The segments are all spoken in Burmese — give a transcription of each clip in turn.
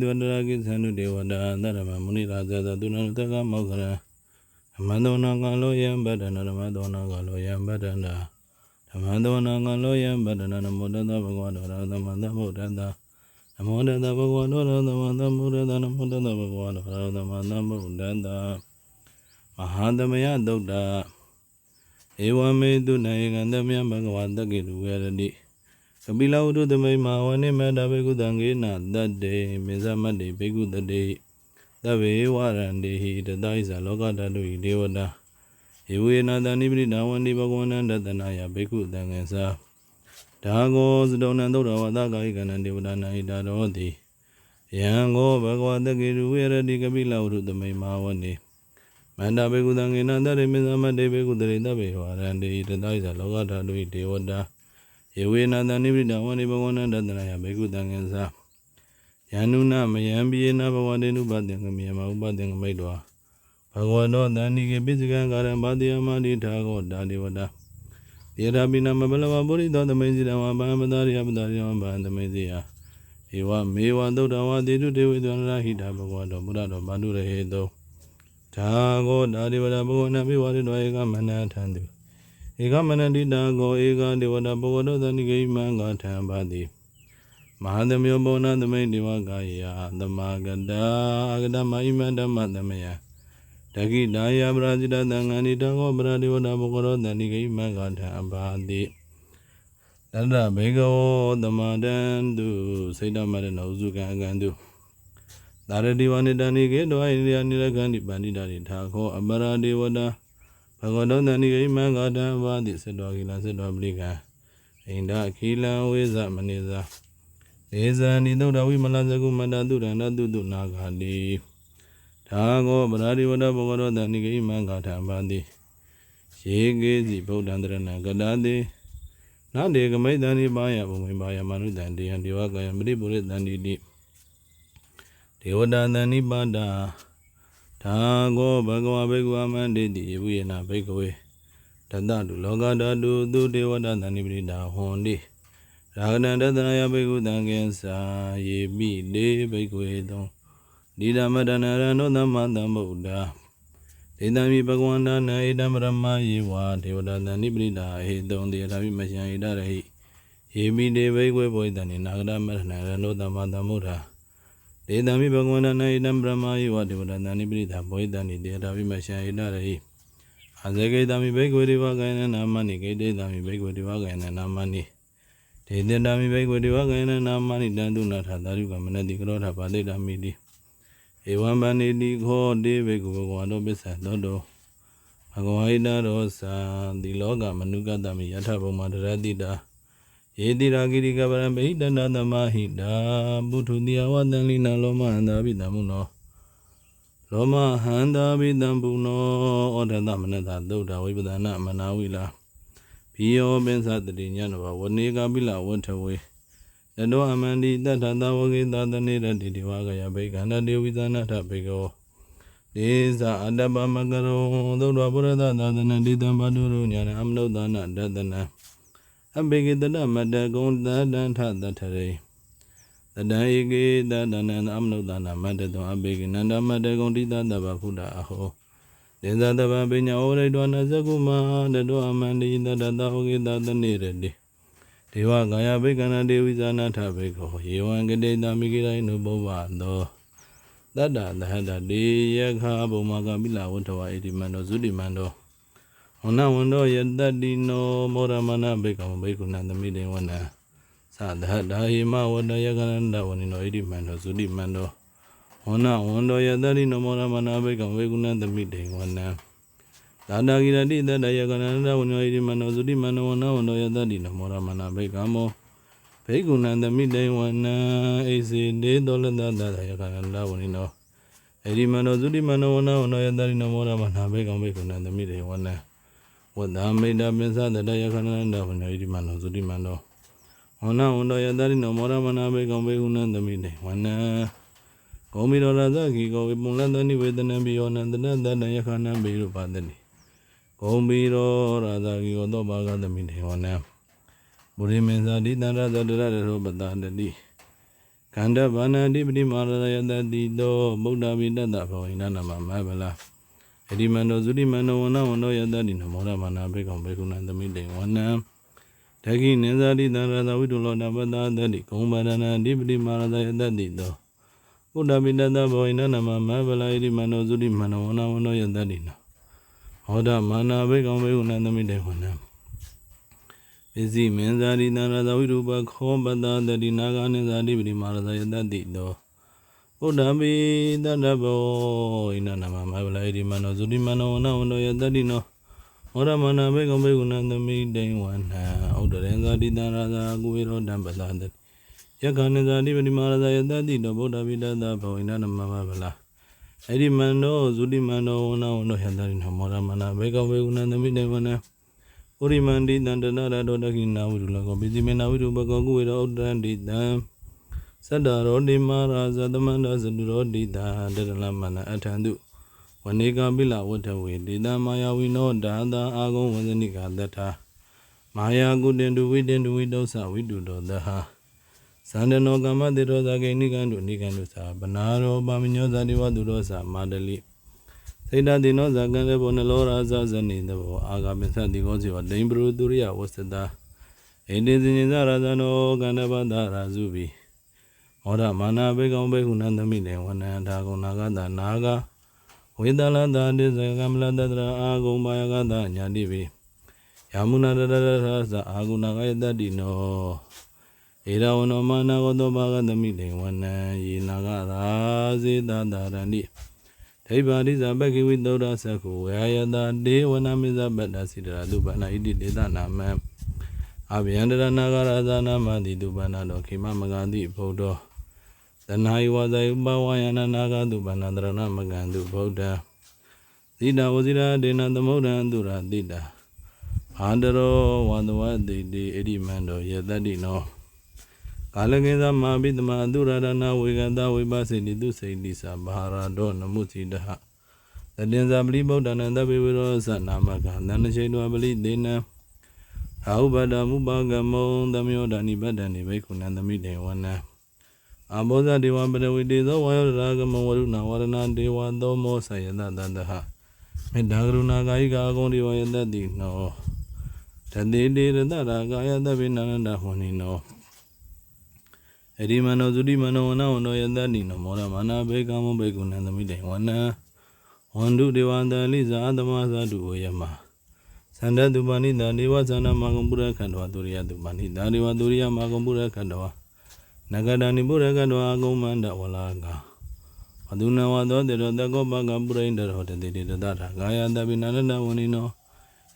သူတရကိသန္တုဒေဝတာသရမမုနိရာဇသသူနတကမောက္ခရဓမ္မသောနာကလောယံဗဒ္ဒနာဓမ္မသောနာကလောယံဗဒ္ဒနာဓမ္မသောနာကလောယံဗဒ္ဒနာနမောတတဘဂဝတောရသမတဗုဒ္ဓတနမောတတဘဂဝတောရသမတဗုဒ္ဓတနမောတတဘဂဝတောရသမတဗုဒ္ဓတမဟာသမယသုတ်တာဧဝမေတုနေကံသမယဘဂဝတကိတုဝေရတိ ကပိလဝတ္ထုသမိမာဝနိမတဘေကုတံဂေနတတ္တေမေဇမတ္တေဘေကုတတေသဗ္ဗေဝရန္တေဟိတတိသလောကတတုဟိဒေဝတာယေဝေနတနိပရိဒဝန္တိဘဂဝန္တံတတနာယဘေကုတံငေသာဒါဂောသတုံနံသုဒ္ဓဝတကာယိကနံဒေဝတာနာဟိတာရောတိယံဂောဘဂဝတကေရုဝေရတိကပိလဝတ္ထုသမိမာဝနိမန္တဘေကုတံဂေနတတ္တေမေဇမတ္တေဘေကုတတေသဗ္ဗေဝရန္တေဟိတတိသလောကတတုဟိဒေဝတာ ယေဝေနတနိဗ္ဗိဒဝန္တိဘဂဝန္တတတနာယဘေကုတံငင်္စာယန္နုနမယံပိယနာဘဝတေနုပတေငမေယမဥပတေငမိတ်တောဘဂဝတောတဏိကေပိစကံကာရံဘာတိယမတိထာဂောဒါဒေဝတာယေရာပိနမဘလဝပုရိသောသမိစီရဝဗံပတာရိယပတာရိယဗံသမိစီယဧဝမေဝသုဒ္ဓဝါတိတုတေဝေသန္တရဟိတာဘဂဝတောဘုရတောဗန္ဓုရဟေတောဒါဂောဒါဒေဝတာဘဂဝနာပိဝရိတောဧကမနထံတု ဧကမနတိတာကိုဧကဒေဝတာဘဝတောသနိဂိမံကထံပါတိမဟာသမယောဘောနာသမိတ်ဒေဝကာယသမဂတာအဂတမဣမဓမ္မသမယတကိတာယပရာဇိတသံဃာနိတကောပရာဒေဝတာဘဝတောသနိဂိမံကထံပါတိတတဘေကဝသမတံတုစိတ်တမရဏဥစုကံအကံတုသာရတိဝနိတနိကေတောဣရိယနိရကန္တိပန္တိတာရိထာခောအပရာဒေဝတာ ဘဂဝတောတန်ဒီဂိမံဂါတံဘာတိစေတောကိလစေတောပလိကံအိန္ဒခိလံဝေဇမနိဇာဒေဇာနိသုဒ္ဓဝိမလဇကုမတတုရဏတုတုနာဂာတိဒါဂောပရာဒီဝတဘဂဝတောတန်ဒီဂိမံဂါတံဘာတိယေကေစီဗုဒ္ဓံတရဏကတာတိနာတေကမိတံဒီပါယဘုံမိပါယမနုတံတေယံဒေဝကယမတိပုရိတံတိတိဒေဝတာတန်နိပါဒာ သာဂောဘဂဝဘေကုအမန္တိတိယေဝိယနာဘေကဝေတတတုလောကဓာတုသူဒေဝတသန္တိပရိဒါဟွန်တိရာဂနန္တသနာယဘေကုတံကေသာယေပိတေဘေကဝေတောဒီဓမ္မတနရဏောသမ္မာသမ္ဗုဒ္ဓဒေတံမိဘဂဝန္တနာဣတံပရမယေဝဒေဝတသန္တိပရိဒါဟေတုံတေထာမိမရှံဣတရဟိယေပိတေဘေကဝေဘောဣတံနိနာဂရမရဏရဏောသမ္မာသမ္ဗုဒ္ဓ ဒေတံမိဘဂဝန္တနာဣတံပရမယေဝဒေဝတန္တိပရိသဘောဣတံနိတေတာဝိမရှံဣတရဟိအာဇဂေတံမိဘေကွေဒီဝကယနနာမနိဂေတေတံမိဘေကွေဒီဝကယနနာမနိဒေတံတံမိဘေကွေဒီဝကယနနာမနိတံတုနာထသာရုကမနတိကရောထပါတိတံမိတိဧဝံဗန္တိတိခောတေဘေကုဘဂဝါတောပစ္စသောတောဘဂဝါဣတရောသာဒီလောကမနုကတမိယထဘုံမတရတိတာ ယေတိရာဂိရိကပရံပိတန္တသမဟိတာပုထုတိယဝတံလိနာလောမဟန္တာပိတံမုနောလောမဟန္တာပိတံပုနောဩဒသမနတသုဒ္ဓဝိပဒနာမနာဝိလာဘိယောပင်္စတတိညနဘဝနေကပိလဝထဝေတတောအမန္တိတတ္ထသဝဂေသတနေရတိတိဝါကယဘိကန္တတေဝိသနာထဘေကောဒေဇာအတ္တပမကရောသုဒ္ဓဘုရဒသာသနတိတံဘာတုရုညာနအမနုဿာနတတနံ အဘေကိတတမတကုံတတံထသထရေတတံဧကေတတနံအမနုဿာနမတတောအဘေကိနန္ဒမတကုံတိတတဗဖုဒ္ဓအဟောဒေဇတဗပညာဩရိတောနဇကုမတတောအမန္တိတတတဩကေတတနေရတိဒေဝကာယဘိကန္နဒေဝိဇာနာထဘေခောယေဝံကတေတမိကိရိနုဘောဝသောတတ္တသဟတတေယခာဘုံမကပိလဝတ္ထဝဣတိမန္တောဇုတိမန္တော ဝနဝန္တောယတတ္တိနောမောရမဏဘေကံဘေကုဏံသမိတေဝနံသဒဟဒါဟိမဝတ္တယကရဏဝနိနောဣတိမန္တောသုတိမန္တောဝနဝန္တောယတတ္တိနောမောရမဏဘေကံဘေကုဏံသမိတေဝနံသာတာဂိရတိတတယကရဏဝနိနောဣတိမန္တောသုတိမန္တောဝနဝန္တောယတတ္တိနောမောရမဏဘေကံမောဘေကုဏံသမိတေဝနံဣစေတေတောလတတတယကရဏဝနိနောဣတိမန္တောသုတိမန္တောဝနဝန္တောယတတ္တိနောမောရမဏဘေကံဘေကုဏံသမိတေဝနံ ဝတ္တမိတ္တပင်္စတတယခဏန္တဝနဣတိမနောသုတိမနောဝနဝန္တောယတရိနောမောရမနာဘေကောဘေဟုနံသမိတေဝနံဂောမိရောရသခိကောဝေပုလတနိဝေဒနံပိယောနံတနတတယခဏံဘေရုပါတတိဂောမိရောရသခိကောသောဘာဂသမိတေဝနံဘုရိမေဇာတိတန္တသတရရရောပတတတိကန္တဘာနာတိပတိမာရယတတိတောဗုဒ္ဓဝိတ္တဘောဟိနနာမမဗလာ အဒီမန္တောသုတိမန္တောဝနဝန္တောယတတိနမောရမနာဘေကောင်ဘေကုဏသမိတေဝနံတခိနိဇာတိတံရသဝိတုလောတပတ္တတတိကုံဗရဏတိပတိမာရယတတိတောဗုဒ္ဓဝိတ္တဘောဟိနနာမမဗလာအဒီမန္တောသုတိမန္တောဝနဝန္တောယတတိနဟောဒမာနာဘေကောင်ဘေကုဏသမိတေဝနံပစ္စည်းမင်းဇာတိတံရသဝိတုပခောပတ္တတတိနာဂာနိဇာတိပတိမာရယတတိတော ဘုဒ္ဓပိတတ္တဘောဣနနမမဗလာဣတိမနောသုတိမနောဝနဝန္တောယတတိနောမောရမနာဘေကံဘေကုဏသမိတိဝန္နဩဒရေဇာတိတံရာဇာကုဝေရောတံပသတတိယက္ခဏဇာတိပတိမာရဇာယတတိတောဗုဒ္ဓပိတတ္တဘောဣနနမမဗလာဣတိမနောသုတိမနောဝနဝန္တောယတတိနောမောရမနာဘေကံဘေကုဏသမိတိဝန္နဩရိမန္တိတံတနာရတောတခိနာဝိရုလကောပိစီမေနာဝိရုပကောကုဝေရောဥဒ္ဒန္တိတံ သတ္တရောတိမာရာဇသမန္တသတုရောတိတာတရလမနအထံတုဝနေကပိလဝတ္ထဝေတေတမာယာဝိနောဒါသာအာဂုံဝဇနိကတထာမာယာကုတင်တုဝိတင်တုဝိတောသဝိတုတောသဟသန္တနောကမ္မတေရောဇဂိနိကံတုနိကံတုသာပနာရောပါမညောဇာတိဝတုရောသမာတလိစေတတိနောဇကံလေဘောနလောရာဇဇနိတဘောအာဂမစ္စတိကောဇေဝဒိံပရုတုရိယဝစ္စတာဣတိဇိနိဇရာဇနောကန္တပတရာဇုဘိ ဟောရမာနာဘေကောင်ဘေဟုနန္တမိတေဝနန္တာကုဏဂတနာဂဝေတလတတိဇကမလတတရာအာဂုံဘာယကတညာတိပိယမုနာတတရသသအာဂုဏကယတတိနောဧရဝနောမာနာကောတောဘာဂတမိတေဝနံယေနာဂရာဇေတတရဏိဒိဗ္ဗာရိဇဘဂိဝိသောရသကုဝေယတဒေဝနာမိဇဗတ္တစိတရာတုပနာဣတိဒေသနာမံအဗျန္တရနာဂရဇာနာမတိတုပန္နတော်ခေမမဂတိဗုဒ္ဓ သနာယဝဇယဥပဝါယနာနာဂတုပန္နတရဏမကံတုဗုဒ္ဓသီတာဝဇိရာဒေနသမုဒ္ဒံတုရတိတာအာန္တရောဝန္တဝတိတိအရိမန္တောယတတိနောကာလကေသမအဘိသမအတုရဒနာဝေကတဝိပစေတိသူစိတ်တိသဘာရတောနမုစီတဟတတင်္ဇာပလိဗုဒ္ဓနန္တပေဝရောသနာမကသန္နရှိတောပလိဒေနံအာဟုဘဒမုပကမုံသမယောဒာနိဗ္ဗဒနိဘိက္ခုနံသမိတေဝနံ အာဘောဇဒေဝပရဝိတေသောဝါယောရာဂမဝရုဏဝရဏဒေဝသောမောဆယတတတဟမေတ္တာကရုဏာကာယကာအကုန်ဒီဝယတတိနောတတိတေရတရာကာယတပိနန္ဒဟောနိနောအရိမနောသုတိမနောဝနဝနောယတတိနောမောရမနာဘေကမောဘေကုဏံသမိတေဝနံဝန္တုဒေဝန္တလိဇာသမသတုဝယမသန္တတုပါဏိတာဒေဝသန္နမဂံပုရခန္ဓဝဒုရိယတုပါဏိတာဒေဝဒုရိယမဂံပုရခန္ဓဝ နဂဒာနိပုရခန္ဓဝအကုံမန္တဝလာကဝဒုနဝသောတေရောတကောပကပုရိန္ဒရောတတိတိတတထာကာယတပိနန္ဒဝနိနော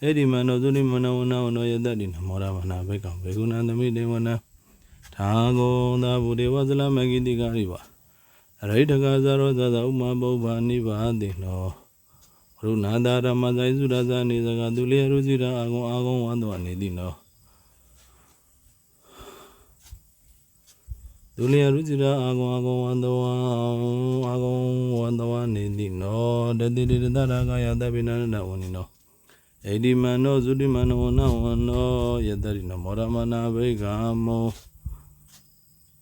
ဧဒီမနောသုရိမနောဝနဝနောယတတိနမောရမနာဘေကံဘေကုဏံသမိတေဝနသာဂောသာဗုဒေဝဇလမဂိတိကာရိဝအရိဋ္ဌကဇရောဇဇဥမပုဗ္ဗာနိဗ္ဗာတိနောရုနာတာရမဇိုင်စုရဇာနေစကသူလေရုစီရာအာဂုံအာဂုံဝန္တဝနေတိနော သူလေရုစီရာအာဂုံအာဂုံဝန္တဝအာဂုံဝန္တဝနေတိနောတတိတိတရကာယတပိနန္ဒဝနိနောဣတိမနောသုတိမနောနဝနောယတရိနောမောရမနာဘေကမော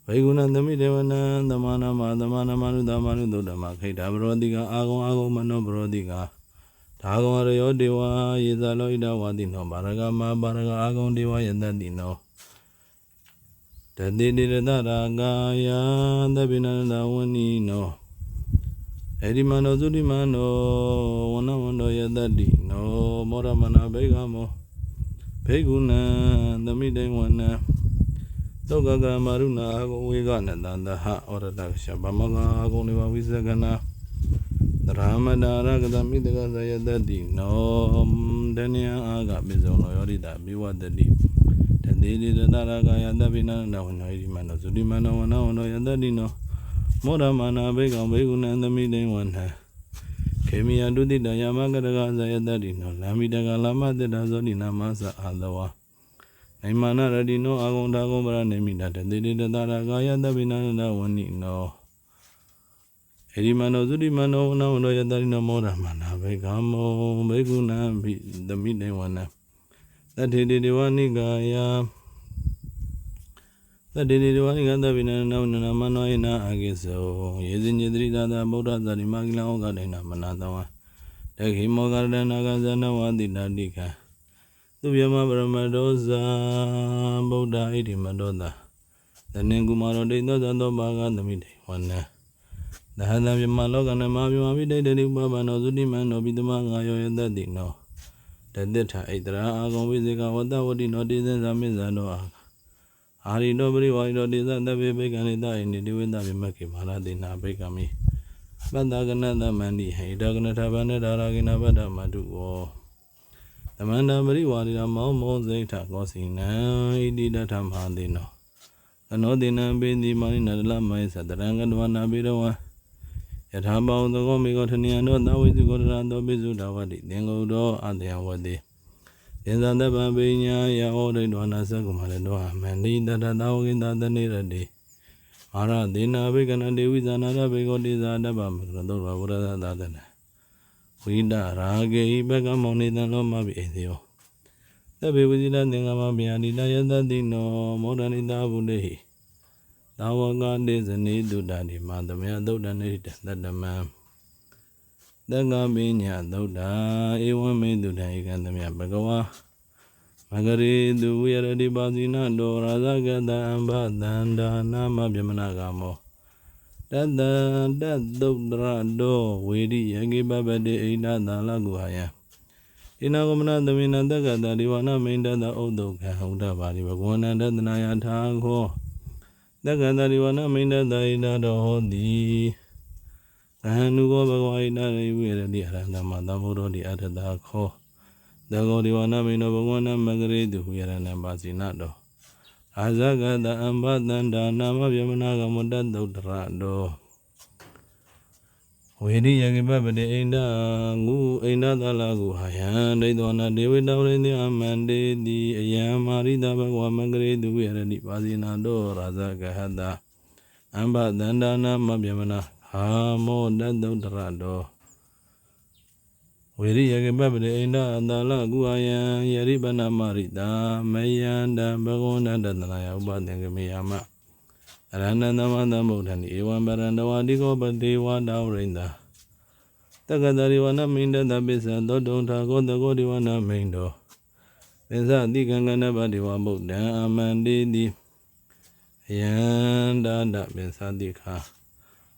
ဘေကုဏသမိဒေဝနံသမနာမသမနာမနုသမနုသုဒ္ဓမခိတဘရောတိကအာဂုံအာဂုံမနောဘရောတိကဒါဂဝရယောဒေဝယေဇလောဣဒဝတိနောဘာရကမဘာရကအာဂုံဒေဝယတတိနော တတိတိရတရာကာယသဗ္ဗနန္ဒဝနိနောအရိမနောသုတိမနောဝနဝန္တောယတတိနောမောရမနာဘေကမောဘေကုဏံသမိတေဝနံသောကကမရုဏအာဂုံဝေကနတန္တဟဩရတရှဗမဂအာဂုံဒေဝဝိဇဂနာသရမတာရကတမိတကသယတတိနောတဏယအာဂပိဇောနောယောရိတာမိဝတတိ တတိတိတတရကယတပိနန္ဒဝနောဣတိမနောသုတိမနောဝနောဝနောယတတိနောမောရမနာဘေကံဘေကုဏံသမိတေဝနံခေမိယဒုတိတယမကရကသယတတိနောလမ္မိတကလမတတဇောတိနာမသအာသဝနိုင်မာနရတိနောအာဂုံဒါဂုံပရနေမိတတတိတိတတရကယတပိနန္ဒဝနိနောဧရိမနောသုတိမနောနဝနောယတရိနမောရမနာဘေကမောဘေကုဏံဘိသမိတေဝနံ တထေတိဒေဝနိကာယသတ္တေတေတဝါနိကသဗ္ဗိနနဝနနမနောယနာအာကိသောယေဇိညေတိသာသာဗုဒ္ဓသတိမကိလံဩဃဒေနမနာတဝံတခိမောဂရဒနာကဇနဝတိတတိကသူယမပရမတောဇာဗုဒ္ဓဣတိမတောတာသနေကုမာရောဒိဋ္ဌသောသောဘာဂသမိတေဝနံသဟတံမြမလောကနမမြမပိဋိတတိဥပပနောသုတိမနောပိတမငါယောယတတိနော တတိထဣတရာအာဂုံဝိဇေကဝတ္တဝတိနောတိဇံဇာမိဇာနောအာအာရိတောပရိဝါရိတောဒေသတဗ္ဗေဘေကနိတဣနိတိဝိတဗိမခေမာရတိနာဘေကမိပတ္တကနသမန္တိဟိတကနထဗန္နဒါရာကိနဗတ္တမတုဝောသမန္တပရိဝါရိတမောမောစိဋ္ဌကောစီနံဣတိတထမဟာတိနောကနောတိနံပိတိမာနိနတလမေသတရံကတဝနာပိရဝံ ယထာဘောသကောမေကောထနိယနောသဝိစုကောတရတောပိစုတဝတိသင်္ကုတောအတယဝတိသင်္ဇာတပံပိညာယဟောဒိဋ္ဌဝနာသကုမရတောအမန္တိတတတဝကိတတနေရတိမာရဒေနာဘေကနတေဝိဇာနာရဘေကောတိဇာတပ္ပမကရတောဝရဒသာတနဝိဒရာဂေဘကမောနိတံလောမပိအေယောသဗ္ဗေဝိဇိလသင်္ကမဗျာတိတယတတိနောမောဒနိတာဘုနေဟိ သာဝကတေဇနေတုတ္တိမာသမယသုတ်တနေတတတမံသက္ကပိညာသုတ်တာဧဝံမေတုတံဧကံသမယဘဂဝါမဂရေသူဝိရတိပါစီနတောရာဇဂတံဘသန္တာနာမဗျမနာကမောတတံတသုတ်တရတောဝေရိယကိပပတိအိန္ဒသာလကုဟာယံဣနာကမနသမိနတက္ကတဒီဝနာမိန်တတဥဒ္ဒုက္ခဟောဒပါရိဘဂဝန္တတနာယထာခော တက္ကတဒီဝနာမိန်တတဣဒတော်ဟောတိသဟနုကောဘဂဝါဣနာရိဝေရတိအရဟံသမသဗုဒ္ဓတိအတ္တသာခောသကောဒီဝနာမိနောဘဂဝနာမဂရေတုဟူယရဏပါစီနာတောအာဇဂတအမ္ဘတန္တာနာမဗျမနာကမတ္တသုတ်တရတော ဝေရိယကိပပတိအိန္ဒငုအိန္ဒသလကုဟာယံဒိဋ္ဌဝနာဒေဝတောရိတိအမန္တေတိအယံမာရိတဘဂဝမဂရေတုဟူယရဏပါစီနာတောရာဇဂဟတအမ္ဘတန္တာနာမဗျမနာဟာမောတတ္သုတ်တရတောဝေရိယကပပတိအိန္ဒအတလကုအာယံယရိပနမရိတာမယန္တဘဂဝန္တတတနာယဥပသင်္ကမေယမ အရဟဏသမသဗုဒ္ဓံဧဝံပရန္တဝတိကောပတိဝါဒဝရိန္ဒတက္ကတရိဝနမိန္ဒတပိစ္ဆသောတုံထာကောတကောဒီဝနမိန္ဒောပင်စတိကံကနပတိဝဗုဒ္ဓံအမန္တိတိယန္တာဒပင်စတိခာ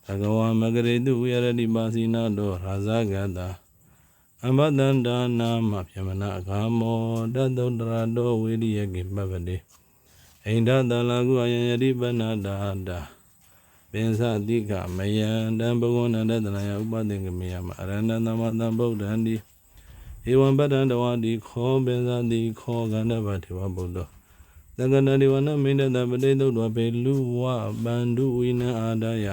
ဘဂဝါမဂရေတုဝိရတိပါစီနာတောရာဇဂတာအမတန္တာနာမပြမနာဂါမောတသုတ္တရာတောဝိရိယကိပပတိ အိန္ဒတလာကုအယံယတိပနာတာတာပင်စတိကမယံတံဘဂဝန္တတနာယဥပသင်္ကမေယမအရဏသမတံဗုဒ္ဓံတိဧဝံပတ္တံတဝတိခောပင်စတိခောကန္တဗတိဝဗုဒ္ဓသက္ကတတိဝနမိန္ဒတပတိသုတ်တော်ပေလူဝပန္ဓုဝိနအာဒယ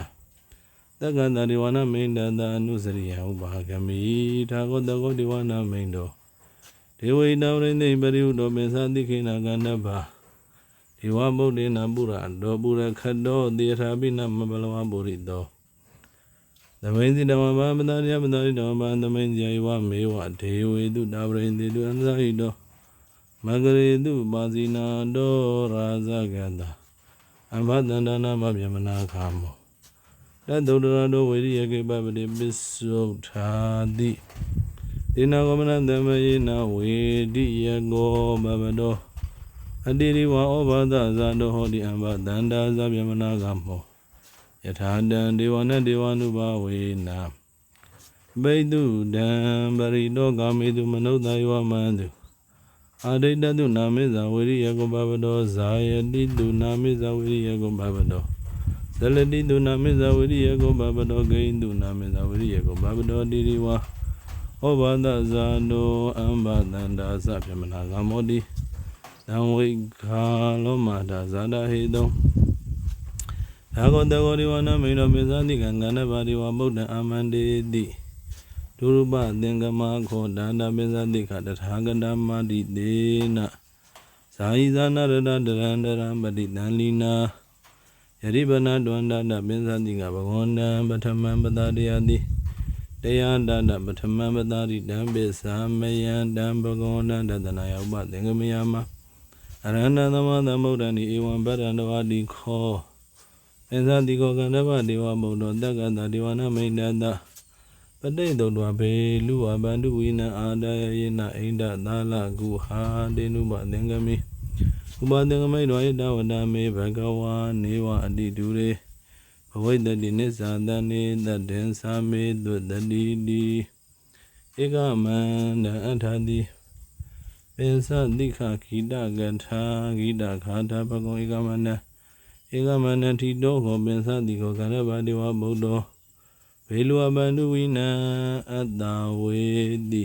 တက္ကတဒီဝနာမိန်တတအနုစရိယဥပါကမိထာဂောတကောဒီဝနာမိန်တောဒေဝိတောရိနေပရိဟုတောပင်သတိခေနကန္နဗာ ဒေဝဗုဒ္ဓေနပုရတောပုရခတ်တောတေထာပိနမဘလဝပုရိတောသမိန်စီဓမ္မဘာပတရိယပတရိဓမ္မဘာသမိန်ဇယဝမေဝဒေဝေတုတာပရိန်တေတုအန္တဟိတောမဂရေတုပါစီနာတောရာဇဂတအဘဒန္တနာမဗျမနာခာမောတသုတ္တရတောဝိရိယကေပပတိပစ္စုထာတိဒေနာကမနသမယေနဝေတိယကောဘဗတော အတိရိဝဩဘာဒဇာတောဟောတိအမ္ဘတန္တာဇဗျမနာကမောယထာတံဒေဝနဒေဝ ानु ဘာဝေနာဘိတုဒံပရိတောကာမေတုမနုဿယောမန္တုအာဒိတတုနာမေဇာဝိရိယကောဘဗတောဇာယတိတုနာမေဇာဝိရိယကောဘဗတောသလတိတုနာမေဇဝရိယကိုဘဘတော်ဂိန္တုနာမေဇဝရိယကိုဘဘတော်တိရိဝါဩဘာဒဇာနောအမ္ဘတန္တာသဗြဟ္မနာဂမောတိ သံဝိခာလောမတာဇာတာဟေတုံသာဂောတကောဒီဝနာမိနောမေဇာတိကံကန္နပါတိဝဗုဒ္ဓအာမန္တေတိဒုရပသင်္ကမခောဒါနာမေဇာတိခတထာဂတမတိတေနဇာယိဇာနာရတတရန္တရံပတိတန်လီနာယရိပနာတွန္ဒတပင်စတိကဘဂဝန္တံပထမံပတာတရားတိတရားတတပထမံပတာတိတံပိသမယံတံဘဂဝန္တံတတနာယဥပသင်္ကမယမ အရဟဏသမသမုဒ္ဒန်ဤဧဝံဗတ္တန္တဝါတိခောပင်စတိခောကန္တဗဒေဝဗုဒ္ဓတက္ကတဒေဝနာမိန္ဒတပတိတုတ်တော်ဘေလူဝဗန္တုဝိနံအာဒယယေနအိန္ဒသာလကုဟာတေနုဘသင်္ကမိဥပသင်္ကမိတော်ဣတဝတမေဘဂဝါနေဝအတိတုရေဘဝိတ္တိနိစ္စတန်နေတတ္တင်သာမေတုတတိတိဧကမန္တအထာတိ ပင်စတိခဂိတကထာဂိတခါထာပကုံဧကမနံဧကမနံထိတောဟောပင်စတိကိုကရဗတေဝဗုဒ္ဓောဘေလူအပန္နဝိနံအတ္တဝေတိ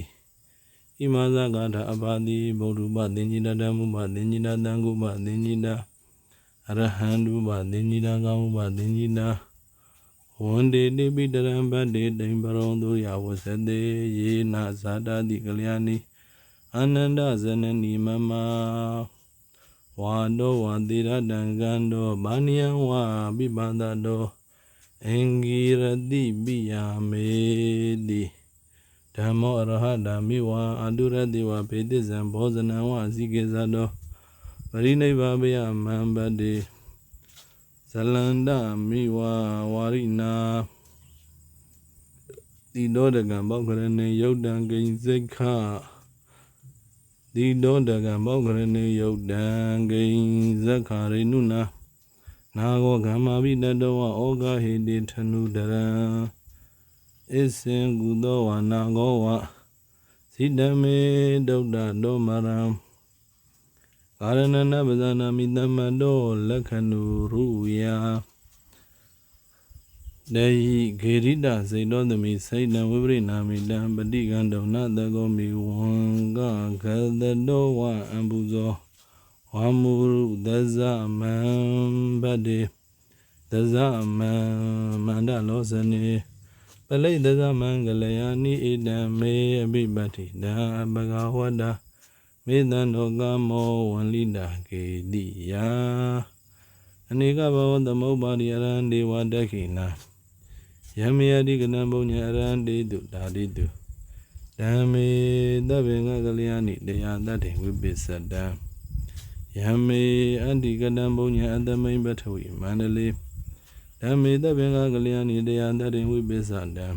ဣမဇဂန္ဓအပါတိဗုဒ္ဓပသင်္ကြတတမုပသင်္ကြတတံကုပသင်္ကြတအရဟံတုပသင်္ကြတကောင်းပသင်္ကြတဝန္တေတိပိတရံဗတ္တေတိံပရောသူရဝဇတေယေနဇာတာတိကလျာဏီ အာနန္ဒဇနနီမမဝါတောဝတိရတံကံတောဘာနိယံဝပိပန္တတောအင်္ဂိရတိပိယာမေတိဓမ္မောအရဟတမိဝါအတုရတိဝဘေတိဇံဘောဇနံဝအစိကေဇတောပရိနိဗ္ဗာပယမံပတိဇလန္တမိဝါဝါရိနာတိတောတကံဘောကရဏေယုတ်တံဂိဉ္စိခ တိတောတကံမောဂရဏေယုတ်တံဂိဉ္ဇခာရိနုနာနာဂောကမ္မာပိတတောဝဩဃဟေတိထနုတရံအစ္ဆင်ကုသောဝနာဂောဝဇိတမေဒုဒ္ဒတောမရံကာရဏနပဇာနာမိတမတောလက္ခဏုရုယာ ဒေဟိဂေရိတစေတောသမိစိတ်တံဝိပရိနာမိတံပฏิကံဒုဏတကောမိဝံကဂတတောဝအံပုဇောဝါမုရုဒဇမံဗတ္တေဒဇမံမန္တလောဇနေပလိဒဇမံကလယာနိဣတံမေအပိပတ္တိတံအပဂဝတ္တမေတံတောကမောဝန္လိတာကေတိယအနေကဘဝသမုပ္ပါရိယရံဒေဝတခိနာ ယမယတိကနံဘုံညာရန္တိတုဒါတိတုဓမ္မေသဗ္ဗေငကလျာဏိတရားတတ္တေဝိပစ္စတံယမေအန္တိကနံဘုံညာအတမိန်ပထဝီမန္တလေးဓမ္မေသဗ္ဗေငကလျာဏိတရားတတ္တေဝိပစ္စတံ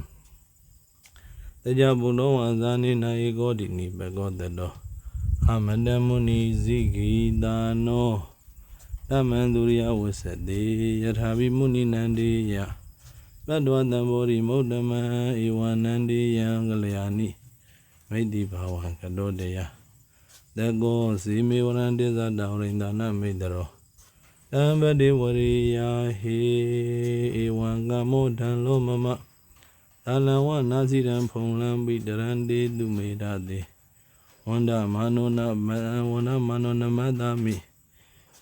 တရားဘုံတော်ဝါဇာနိနာဧကောတိနိဘဂောတတောအမတမုနိဇိဂိတာနောတမန္တုရိယဝစ္စတေယထာဘိမုနိနန္တေယပ တ္တဝတံဘောရိမုဒ္ဓမံဧဝနန္တိယံကလျာဏိမိတ္တိဘာဝံကတောတယတကောစီမေဝရံတိသတောရိန္ဒနာမိတရောတံပတိဝရိယာဟေဧဝံကမောဒံလောမမသာလံဝနာစီရံဖုံလံပိတရံတေသူမေတတေဝန္ဒမနောနမဝန္ဒမနောနမတမိ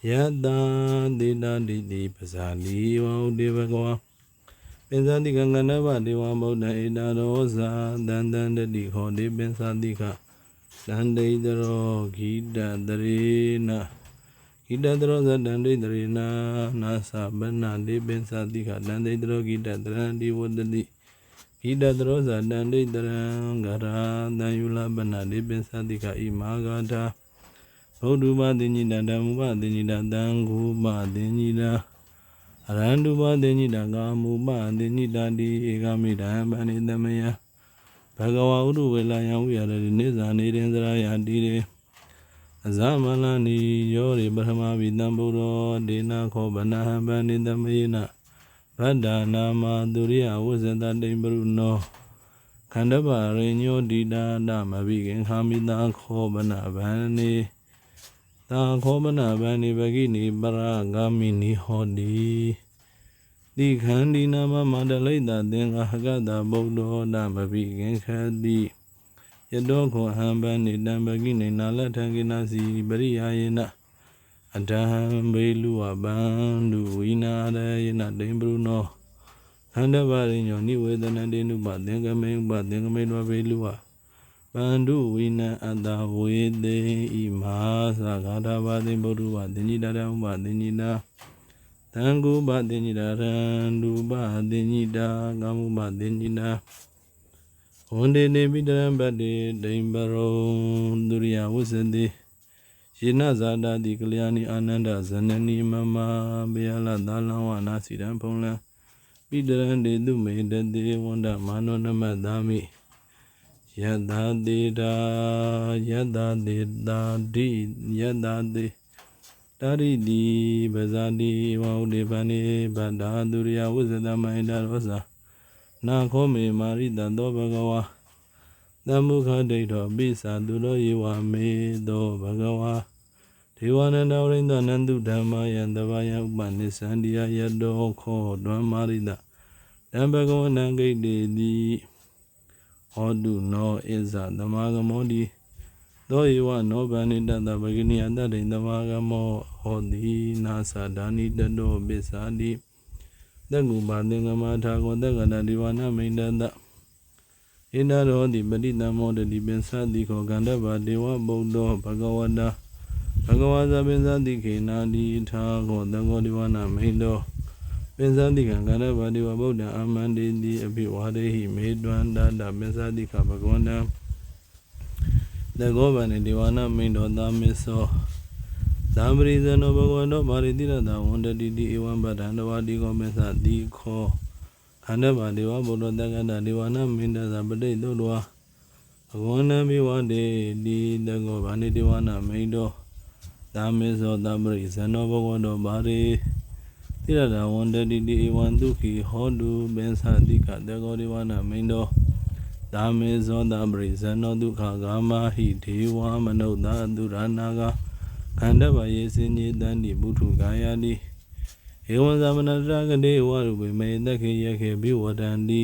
ယတံတိတတိတိပဇာလီဝဥဒေဘဂဝါ ပင်စတိကံကနဗဒေဝဗုဒ္ဓဧတာရောဇာတန်တန်တတိခောတိပင်စတိခတန်တိတရောဂိတတရေနဂိတတရောဇတန်တိတရေနာနာသဗနာတိပင်စတိခတန်တိတရောဂိတတရံဒီဝတ္တိဂိတတရောဇတန်တိတရံဂရာတန်ယူလပနာတိပင်စတိခဣမာဂါထာဘုဒ္ဓဘာတင်ညိတဓမ္မဘာတင်ညိတတံဂုဘာတင်ညိတာ အရန္တုဘသေညိတကာမူပသေညိတတိဧကမိတံပဏိသမယဘဂဝါဥဒုဝေလာယံဝိရတိနိဇာနေရင်စရာယတိရေအဇမလနိယောရိပထမဝိတံဗုဒ္ဓောဒေနာခောဗနဟံပဏိသမယေနဗဒ္ဒနာမသူရိယဝဇ္ဇတတိံပရုနောခန္ဓပရိညောတိတာနမဘိကင်ခာမိတာခောဗနဗန္နေ သာခောမနာဗန္ဒီပကိနိပရဂာမိနိဟောတိတိခန္ဒီနာမမန္တလိတသင်္ဃဟကတဗုဒ္ဓောနမဘိကင်ခတိယတောခောဟံဗန္နိတံပကိနိနာလထံကိနာစီပရိယာယေနအတံဘေလူဝဗန္ဓုဝိနာရယေနတိံပရုနောခန္ဓဗရိညောနိဝေဒနတေနုပသင်္ကမေဥပသင်္ကမေတောဘေလူဝ ပန္ဓုဝိနံအတ္တဝေသိဤမဟာသဂါထာဘာသိဗုဒ္ဓဘာသင်္ကြိတရံဥပသင်္ကြိတာသံဃုပသင်္ကြိတာရံဒုပသင်္ကြိတာကာမုပသင်္ကြိတာဝန္တေနေပိတရံပတ္တိဒိမ္ပရုံဒုရိယဝုစတိယေနဇာတာတိကလျာဏိအာနန္ဒဇနနီမမဘေယလသာလံဝနာစီတံဖုံလံပိတရံဒေတုမေတတေဝန္တမာနောနမတာမိ ယတ္တာတေတာယတ္တာတေတာတိယတ္တာတေတာရိတိပဇာတိဝဟုတေပနိဗ္ဗတာသူရိယဝိဇ္ဇတမဟိတရောစာနာခောမေမာရိတသောဘဂဝါသမ္မုခဒိဋ္ဌောပိစာသူလောယေဝမေသောဘဂဝါဒေဝနန္တဝရိန္ဒနန္တုဓမ္မယံတဘာယဥပနိသန္တိယယတောခောဓမ္မာရိတတံဘဂဝနံဂိတေတိ ဟောတုနောဣဇသမာဂမောတိသောယေဝနောဗန္နိတတဗဂိနိယတတိသမာဂမောဟောတိနာသဒာနိတတောပိစ္ဆာတိတက္ကုပါသင်္ကမထာကောတက္ကတဒီဝနာမိန္ဒတဣန္ဒရောတိပရိတမောတတိပင်္စတိခောကန္တဗာဒေဝဗုဒ္ဓောဘဂဝတာဘဂဝါဇပင်္စတိခေနာတိထာခောတကောဒီဝနာမိန္ဒော ပင်္စတိကံကန္တဗာဒေဝဗုဒ္ဓအာမန္တေတိအภิဝါဒေဟိမေတွန္တာတပင်္စတိခဘဂဝန္တံတကောဗန္တေဒေဝနာမိန္ဒောသာမေသောသံပရိဇနောဘဂဝတောမာရိတိရတဝန္တတိတိဧဝံပဒံတဝတိကောမေသတိခောခန္ဓဗာဒေဝဗုဒ္ဓတက္ကတဒေဝနာမိန္ဒသပတိတုတ္တဝဘဂဝန္တံမိဝတေတိတကောဗန္တိဒေဝနာမိန္ဒောသာမေသောသံပရိဇနောဘဂဝတောမာရိတိ ရတဝန္တတိတိဧဝံဒုခိဟောတုပင်္စတိကတကောဒေဝနာမိန္ဒောသာမေသောသံပရိဇနောဒုက္ခဂာမဟိဒေဝမနုဿာသူရနာဂခန္ဓဗယေစင်ညေတန္တိဘုထုကာယတိဧဝံသမဏတရကတိဝရုပေမေတခေယခေဘိဝတန္တိ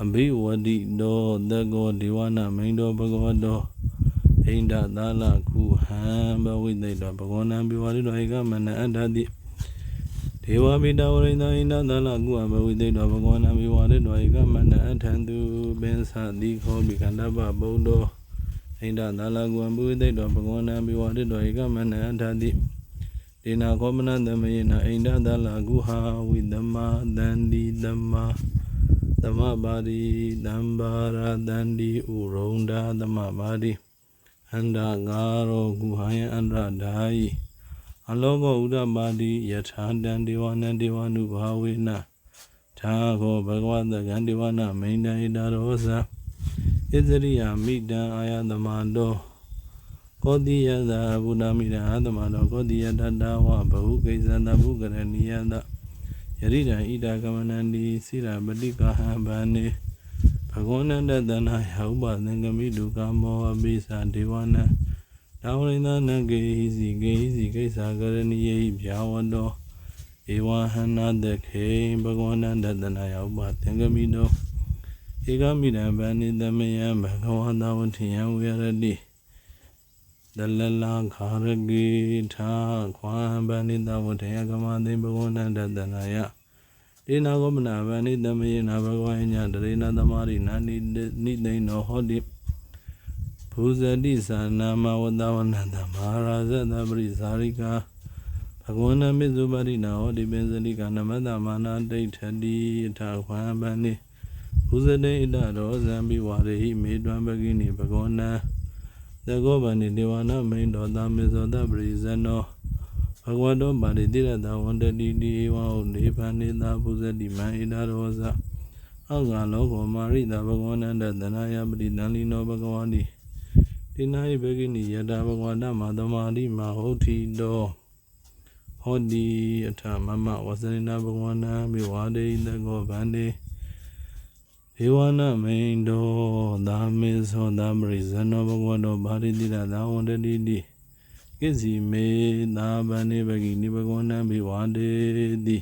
အဘိဝတိတောတကောဒေဝနာမိန်တောဘဂဝတောဣန္ဒသာလခုဟံဘဝိသိတောဘဂဝနံဘိဝရိတောဧကမနအတ္တတိ ဒေဝပိတဝရိန္ဒဣန္ဒသာလကုဟံဘဝိသိတောဘဂဝနံဘိဝရိတောဧကမနအထံသူပင်္စတိခောဘိကန္တပဗုဒ္ဓောဣန္ဒသာလကုံပုဝိသိတောဘဂဝနံဘိဝရတောဧကမနအထာတိဒေနာခောမနသမယေနဣန္ဒသာလကုဟာဝိသမသန္တိသမသမပါရိတံဘာရတန္တိဥရုံဒာသမပါရိအန္တဂါရောကုဟယအန္တဒာယိ အလောကဥဒ္ဓပါတိယထာတံဒေဝနံဒေဝနုဘာဝေနသာခောဘဂဝတကံဒေဝနာမိန္ဒဣတာရောဇာဣဇရိယာမိတံအာယသမတောကောတိယသာဘုဒ္ဓမိတံအာသမတောကောတိယတတဝဘဟုကိစ္စန္တဘုကရဏီယတယရိတံဣဒကမနန္တိစိရပတိကဟံဗန္နေဘဂဝန္တတနာယဥပသင်္ကမိတုကမောအပိသဒေဝနံ တောဝရိန္ဒနဂေဟိစီဂေဟိစီကိစ္စကရဏီယေဟိဗျာဝတောဧဝဟန္နာတခေဘဂဝန္တတနာယဥပသင်္ကမိတောဧကမိတံဗန္နိတမယံဘဂဝတာဝထိယံဝေရတိဒလလခါရကေထာခွာဗန္နိတဝထေယကမသိဘဂဝန္တတနာယဒေနာဂောမနာဗန္နိတမယနာဘဂဝညတရေနာသမารိနာနိနိသိဏောဟောတိ ဘူဇတိသာနာမဝတဝနန္တမဟာရာဇတပရိသာရိကာဘဂဝန္တမေဇုပရိနာဟောတိပင်စလိကနမတမာနာဒိဋ္ဌတိထာခွာဗန္နိဘုဇတေဣတရောဇံပိဝရဟိမေတွံပကိနိဘဂဝနံသကောဗန္တိဒေဝနာမိန်တော်သာမေဇောတပရိဇနောဘဂဝတောပါရိတိရတဝန္တတိတိဧဝံဥနေဗန္နေသာဘုဇတိမံဣတရောဇအင်္ဂါလောကောမာရိတာဘဂဝနန္တသနာယပတိတန်လီနောဘဂဝန္တိ တိနာဟိဘဂိနိယတာဘဂဝန္တမသမာရိမဟုတ်တိတောဟောတိအထမမဝဇရိနာဘဂဝန္တံမိဝါဒေသကောဗန္တိဧဝနာမိန်တောသာမေသောသာမရိဇနောဘဂဝတောဘာရိတိရသာဝန္တတိတိကိစီမေသာဗန္နေဘဂိနိဘဂဝန္တံဘိဝါဒေတိ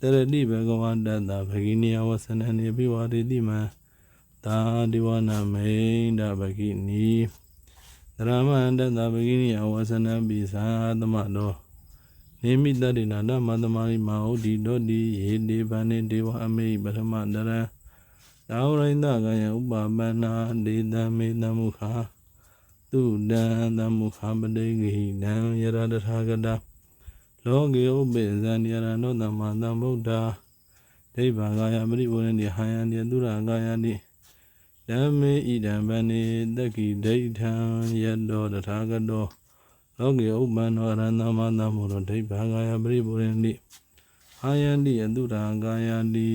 တရတိဘဂဝန္တတဘဂိနိယဝဆနနေဘိဝါဒေတိမံသာဒီဝနာမိန်တဘဂိနိ သရမန္တတဘဂိနိယဝဆနံပိသာသမတောနေမိတတိနာဓမ္မသမารိမဟုတ်ဒီတောတိယေတေဗန္နေဒေဝအမိပထမတရံသာဝရိန္ဒကယဥပပန္နာဒေတံမေတမုခာသူတံသမုခာပတိဂိနံယရတထာဂတလောကေဥပိဇံယရနောသမ္မာသမ္ဗုဒ္ဓဒိဗ္ဗာကာယပရိဝရဏိဟာယံတိသူရကာယတိ ဓမ္မေဣဒံဗန္နေတက္ကိဒိဋ္ဌံယတောတထာဂတောလောကေဥပ္ပန္နောရန္တမသမောဒိဗ္ဗာဂာယပရိပုရင်တိအာယန္တိအတုရာကာယတိ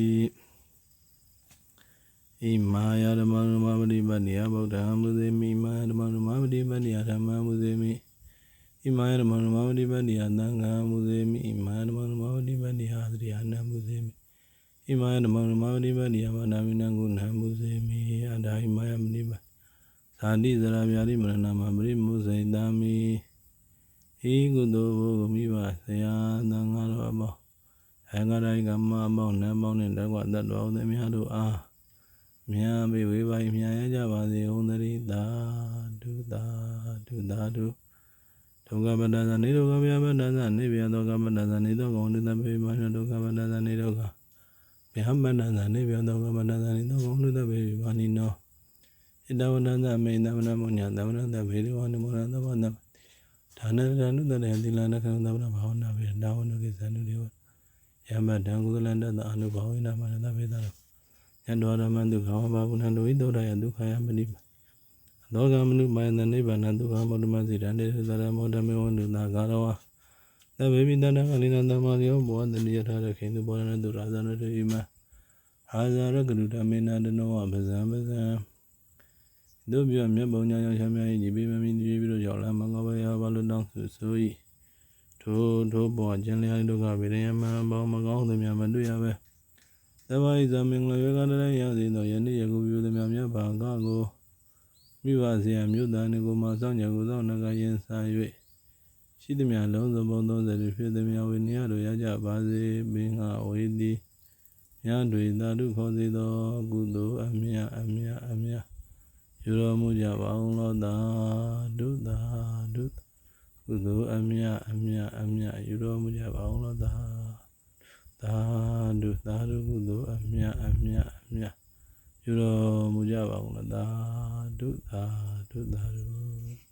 ဣမာယဓမ္မရမပတိပတ္တိယဗုဒ္ဓံမုဇေမိမာယဓမ္မရမပတိပတ္တိယဓမ္မမုဇေမိဣမာယဓမ္မရမပတိပတ္တိယသံဃာမုဇေမိဣမာယဓမ္မရမပတိပတ္တိယသရိယနမုဇေမိ ဣမာယဓမ္မရမပတိပတ္တိယမနာမိနကုဏမုဇေမိအဒါဣမာယမနိပဇာတိဇရာဗျာတိမရဏမပရိမုဇေတမိဤကုသိုလ်ဘုဂမိဘဆရာသံဃာတော်အပေါင်းအင်္ဂရိကမအပေါင်းနတ်ပေါင်းနှင့်တကွတတ်တော်သည်များတို့အားမြာမေဝေပါမြာရကြပါစေဟုံသတိသာဒုသာဒုသာဒုဒုက္ခပတ္တသနေဒုက္ခဗျာပတ္တသနေဗျာဒုက္ခပတ္တသနေဒုက္ခဝန္တပေမနဒုက္ခပတ္တသနေဒုက္ခ ဗျာပတ္တသနေဗျာဒုက္ခပတ္တသနေဒုက္ခဝန္တပေမနိနောဣတဝန္တသမေနမနမုညတဝရတဘေရဝနမောရသဘောနဒါနရဏုတရေသီလနကံသဗ္ဗဘာဝနာဝေဒါဝနုကိသနုဒေဝယမတံကုသလန္တအနုဘာဝိနာမနတဝေသရယန္တောရမန္တုခဝဘာဝနန္တုဝိသောရယဒုက္ခယမနိပါသောကမနုမိုင်တနိဗ္ဗာန်ဒုက္ခမောတ္တမစီတံတေသရမောတမေဝန္တုနာဂါရဝ သဗ္ဗေပိတန္တကလိနသမ္မာယောဘောတနိယထာရခေတုဘောရဏတုရာဇနတေဣမအာဇာရကရုဓမေနတနောပဇံပဇံတို့ပြမြတ်ပုံညာရောက်ချမ်းများ၏ဒီပိမမိဒီပြီးတော့ရောက်လာမင်္ဂဘယဘာလို့တောင်းဆိုဆို၏ထိုထိုဘောကျင်လျာဒုက္ခဗေဒယမံဘောမကောင်းသည်များမတွေ့ရပဲသဗ္ဗဣဇမင်္ဂလဝေကတရယသေသောယနေ့ယခုပြုသည်များမြတ်ဘာကကိုမိဘဇေယမြို့သားနေကိုမဆောင်ကြကိုသောနဂယင်စာ၍ ရှိသည်များလုံးစုံပုံ30ဖြစ်သည်များဝိနည်းတို့ရကြပါစေဘင်္ဂဝေတိမြတ်တွေသာဓုခေါ်စေသောကုသိုလ်အမြတ်အမြတ်အမြတ်ယူတော်မူကြပါအောင်လောသာဓုသာဓုကုသိုလ်အမြတ်အမြတ်အမြတ်ယူတော်မူကြပါအောင်လောသာသာဓုသာဓုကုသိုလ်အမြတ်အမြတ်အမြတ်ယူတော်မူကြပါအောင်လောသာဓုသာဓုသာဓု